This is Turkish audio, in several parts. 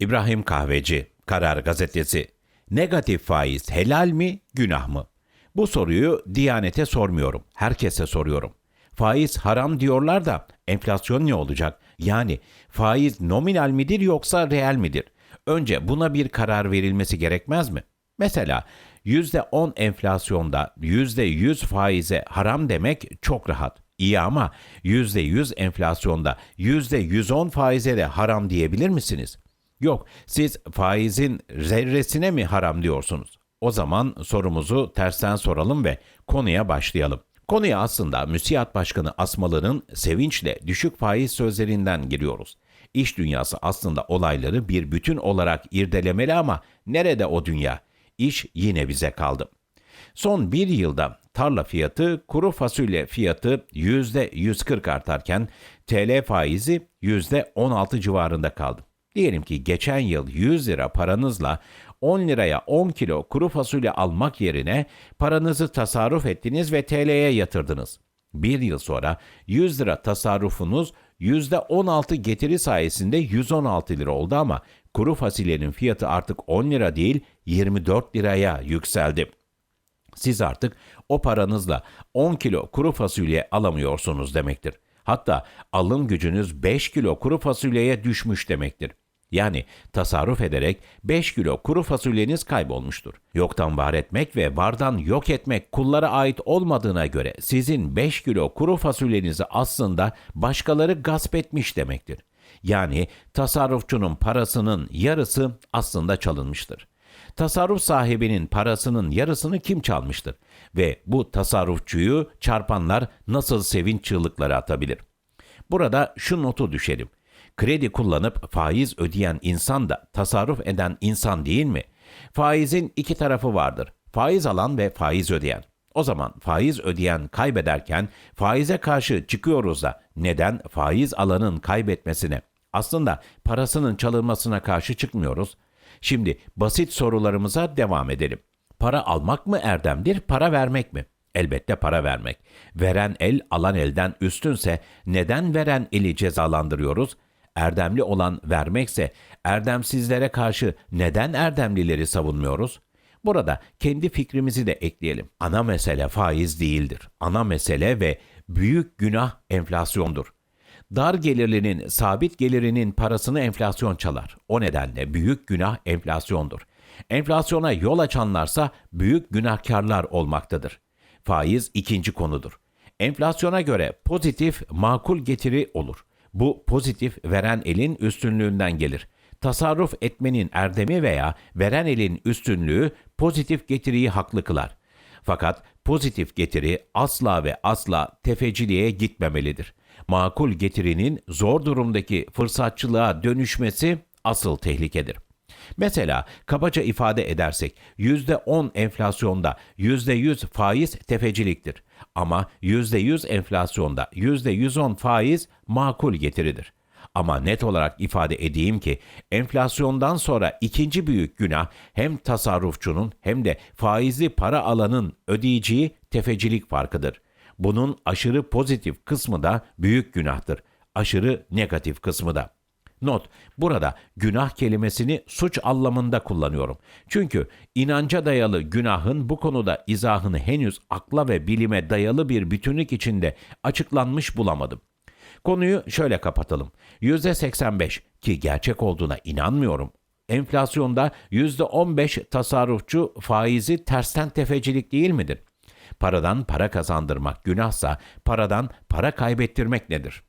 İbrahim Kahveci, Karar Gazetesi. Negatif faiz helal mi, günah mı? Bu soruyu Diyanet'e sormuyorum, herkese soruyorum. Faiz haram diyorlar da enflasyon ne olacak? Yani faiz nominal midir yoksa reel midir? Önce buna bir karar verilmesi gerekmez mi? Mesela %10 enflasyonda %100 faize haram demek çok rahat. İyi ama %100 enflasyonda %110 faize de haram diyebilir misiniz? Yok, siz faizin zerresine mi haram diyorsunuz? O zaman sorumuzu tersten soralım ve konuya başlayalım. Konuya aslında müsiyat başkanı Asmalı'nın sevinçle düşük faiz sözlerinden giriyoruz. İş dünyası aslında olayları bir bütün olarak irdelemeli ama nerede o dünya? İş yine bize kaldı. Son bir yılda tarla fiyatı, kuru fasulye fiyatı %140 artarken TL faizi %16 civarında kaldı. Diyelim ki geçen yıl 100 lira paranızla 10 liraya 10 kilo kuru fasulye almak yerine paranızı tasarruf ettiniz ve TL'ye yatırdınız. Bir yıl sonra 100 lira tasarrufunuz %16 getiri sayesinde 116 lira oldu ama kuru fasulyenin fiyatı artık 10 lira değil 24 liraya yükseldi. Siz artık o paranızla 10 kilo kuru fasulye alamıyorsunuz demektir. Hatta alım gücünüz 5 kilo kuru fasulyeye düşmüş demektir. Yani tasarruf ederek 5 kilo kuru fasulyeniz kaybolmuştur. Yoktan var etmek ve vardan yok etmek kullara ait olmadığına göre sizin 5 kilo kuru fasulyenizi aslında başkaları gasp etmiş demektir. Yani tasarrufçunun parasının yarısı aslında çalınmıştır. Tasarruf sahibinin parasının yarısını kim çalmıştır? Ve bu tasarrufçuyu çarpanlar nasıl sevinç çığlıkları atabilir? Burada şu notu düşelim. Kredi kullanıp faiz ödeyen insan da tasarruf eden insan değil mi? Faizin iki tarafı vardır. Faiz alan ve faiz ödeyen. O zaman faiz ödeyen kaybederken faize karşı çıkıyoruz da neden faiz alanın kaybetmesine, aslında parasının çalınmasına karşı çıkmıyoruz? Şimdi basit sorularımıza devam edelim. Para almak mı erdemdir, para vermek mi? Elbette para vermek. Veren el alan elden üstünse neden veren eli cezalandırıyoruz? Erdemli olan vermekse erdemsizlere karşı neden erdemlileri savunmuyoruz? Burada kendi fikrimizi de ekleyelim. Ana mesele faiz değildir. Ana mesele ve büyük günah enflasyondur. Dar gelirlinin sabit gelirinin parasını enflasyon çalar. O nedenle büyük günah enflasyondur. Enflasyona yol açanlarsa büyük günahkarlar olmaktadır. Faiz ikinci konudur. Enflasyona göre pozitif makul getiri olur. Bu pozitif veren elin üstünlüğünden gelir. Tasarruf etmenin erdemi veya veren elin üstünlüğü pozitif getiriyi haklı kılar. Fakat pozitif getiri asla ve asla tefeciliğe gitmemelidir. Makul getirinin zor durumdaki fırsatçılığa dönüşmesi asıl tehlikedir. Mesela kabaca ifade edersek %10 enflasyonda %100 faiz tefeciliktir. Ama %100 enflasyonda %110 faiz makul getiridir. Ama net olarak ifade edeyim ki enflasyondan sonra ikinci büyük günah hem tasarrufçunun hem de faizli para alanın ödeyeceği tefecilik farkıdır. Bunun aşırı pozitif kısmı da büyük günahtır. Aşırı negatif kısmı da. Not, burada günah kelimesini suç anlamında kullanıyorum. Çünkü inanca dayalı günahın bu konuda izahını henüz akla ve bilime dayalı bir bütünlük içinde açıklanmış bulamadım. Konuyu şöyle kapatalım. %85 ki gerçek olduğuna inanmıyorum. Enflasyonda %15 tasarrufçu faizi tersten tefecilik değil midir? Paradan para kazandırmak günahsa paradan para kaybettirmek nedir?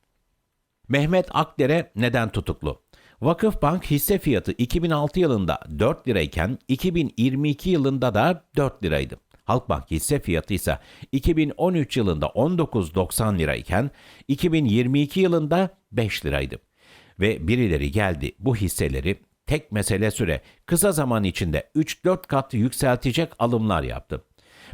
Mehmet Akdere neden tutuklu? Vakıfbank hisse fiyatı 2006 yılında 4 lirayken 2022 yılında da 4 liraydı. Halkbank hisse fiyatı ise 2013 yılında 19.90 lirayken 2022 yılında 5 liraydı. Ve birileri geldi bu hisseleri tek mesele süre kısa zaman içinde 3-4 kat yükseltecek alımlar yaptı.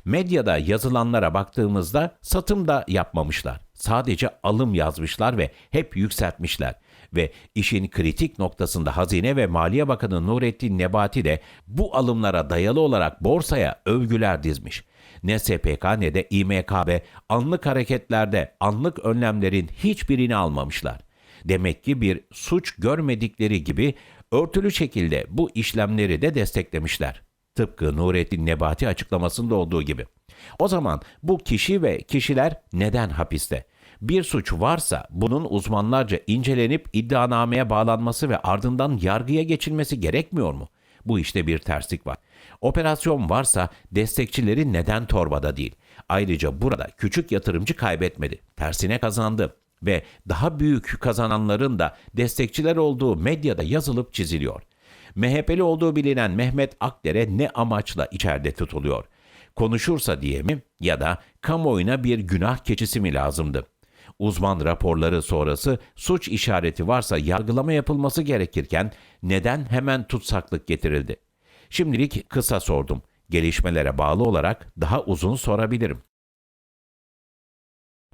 Medyada yazılanlara baktığımızda satım da yapmamışlar. Sadece alım yazmışlar ve hep yükseltmişler. Ve işin kritik noktasında Hazine ve Maliye Bakanı Nurettin Nebati de bu alımlara dayalı olarak borsaya övgüler dizmiş. Ne SPK ne de İMKB anlık hareketlerde anlık önlemlerin hiçbirini almamışlar. Demek ki bir suç görmedikleri gibi örtülü şekilde bu işlemleri de desteklemişler. Tıpkı Nurettin Nebati açıklamasında olduğu gibi. O zaman bu kişi ve kişiler neden hapiste? Bir suç varsa bunun uzmanlarca incelenip iddianameye bağlanması ve ardından yargıya geçilmesi gerekmiyor mu? Bu işte bir terslik var. Operasyon varsa destekçileri neden torbada değil? Ayrıca burada küçük yatırımcı kaybetmedi. Tersine kazandı ve daha büyük kazananların da destekçiler olduğu medyada yazılıp çiziliyor. MHP'li olduğu bilinen Mehmet Akder'e ne amaçla içeride tutuluyor? Konuşursa diye mi ya da kamuoyuna bir günah keçisi mi lazımdı? Uzman raporları sonrası suç işareti varsa yargılama yapılması gerekirken neden hemen tutsaklık getirildi? Şimdilik kısa sordum. Gelişmelere bağlı olarak daha uzun sorabilirim.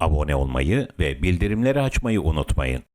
Abone olmayı ve bildirimleri açmayı unutmayın.